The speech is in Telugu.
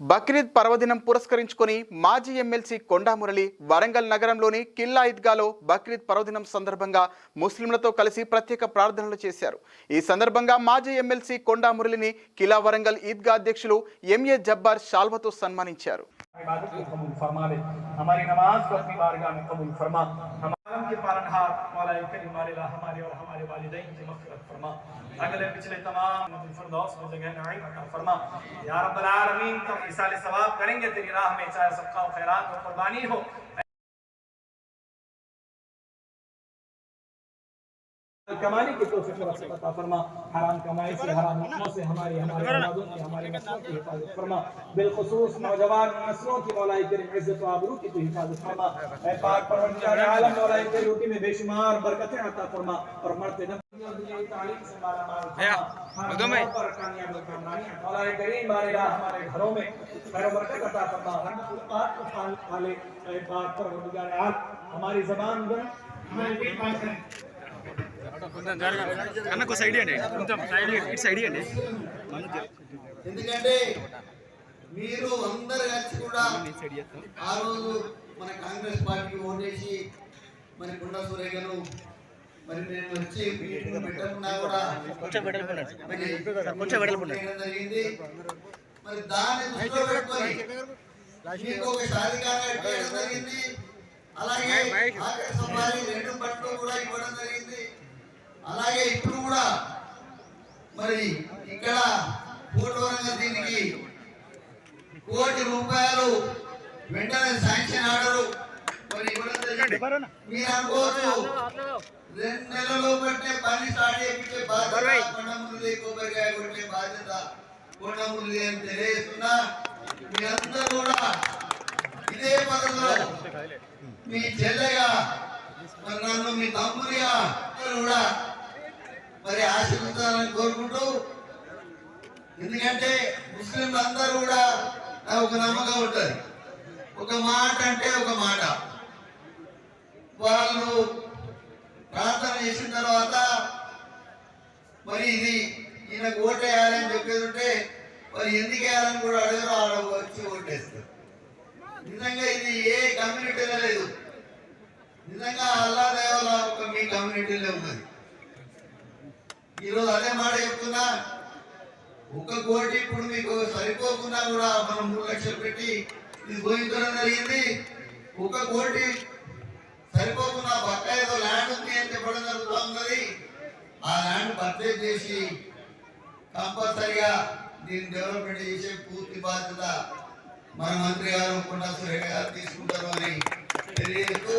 బక్రీద్ పర్వదినం పురస్కరించుకొని మాజీ ఎమ్మెల్సీ కొండా మురళి వరంగల్ నగరంలోని కిల్లా ఈద్గాలో బక్రీద్ పర్వదినం సందర్భంగా ముస్లింలతో కలిసి ప్రత్యేక ప్రార్థనలు చేశారు. ఈ సందర్భంగా మాజీ ఎమ్మెల్సీ కొండా మురళిని కిలా వరంగల్ ఈద్గా అధ్యక్షులు ఎంఏ జబ్బార్ షాల్వతో సన్మానించారు. کے پالن مولا کریم والا ہمارے اور ہمارے والدین کی مغفرت فرما۔ اگلے پچھلے تمام الفردوس میں جگہ نعیم عطا فرما۔ یا رب العالمین تو ایصال ثواب کریں گے، تیری راہ میں چاہے صدقہ و خیرات و قربانی ہو۔ कमाने की तौफीक रसूल अता फरमा हराम कमाई से हराम लुत्फों से हमारी हमारे औलादों की हमारी नस्लों की हिफाजत फरमा बिलखुसूस नौजवान नस्लों की मौलाई करीम इज़्ज़त व आबरू की तू हिफाजत फरमा ऐ पाक परवरदिगार आलम मौलाई तेरी रोटी में बेशुमार बरकतें अता फरमा और मरते न तालीम से माला माल फरमा पर कामयाब कामरानियाँ मौलाई करीम बारे हमारे घरों में खैर बरकत अता फरमा हर खुलकात को पाले ऐ पाक परवरदिगार आलम हमारी जबान गुण हमारे पेट पाल करें అన్నకు సైడ్ అండి కొంచెం సైడ్ ఇటు సైడ్ అండి ఎందుకంటే మీరు అందరు కలిసి కూడా ఆ రోజు మన కాంగ్రెస్ పార్టీకి ఓటేసి మరి గుండా సురేఖను మరి నేను వచ్చి పెట్టకుండా కూడా కొంచెం జరిగింది. మరి దాన్ని దృష్టిలో పెట్టుకొని మీకు ఒక సాధికారం ఇవ్వడం జరిగింది. అలాగే రెండు పట్లు కూడా ఇవ్వడం జరిగింది. అలాగే ఇప్పుడు కూడా మరి ఇక్కడ పూర్వరంగా దీనికి కోటి రూపాయలు వెంటనే శాంక్షన్ ఆర్డరు మరి మీరు అనుకోవచ్చు రెండు నెలలు బట్టే పని స్టార్ట్ చేయించే బాధ్యత కొండమురళి కొబ్బరికాయ కొట్టే బాధ్యత కొండమురళి అని తెలియజేస్తున్నా. మీరందరూ కూడా ఇదే పద్ధతిలో మీ చెల్లెగా నన్ను మీ తమ్ముడిగా అందరూ కూడా మరి ఆశీర్వదించాలని కోరుకుంటూ ఎందుకంటే ముస్లింలు అందరూ కూడా ఒక నమ్మకం ఉంటుంది. ఒక మాట అంటే ఒక మాట. వాళ్ళు ప్రార్థన చేసిన తర్వాత మరి ఇది ఈయనకు ఓటేయాలని చెప్పేది ఉంటే మరి ఎందుకు వేయాలని కూడా అడగరు వాళ్ళు వచ్చి ఓటేస్తారు నిజంగా ఇది ఏ కమ్యూనిటీలో లేదు. నిజంగా అల్లా దేవాల ఒక మీ కమ్యూనిటీలో ఉన్నది. ఈరోజు అదే మాట చెప్తున్నా. ఒక కోటి ఇప్పుడు మీకు సరిపోకుండా కూడా మనం మూడు లక్షలు పెట్టి ఇది పోయించడం జరిగింది. ఒక కోటి సరిపోకుండా పక్క ఏదో ల్యాండ్ ఉంది అని చెప్పడం జరుగుతూ ఉన్నది. ఆ ల్యాండ్ పర్చేజ్ చేసి కంపల్సరిగా దీన్ని డెవలప్మెంట్ చేసే పూర్తి బాధ్యత మన మంత్రి గారు కొండా సురేఖ గారు తీసుకుంటారు అని తెలియజేస్తూ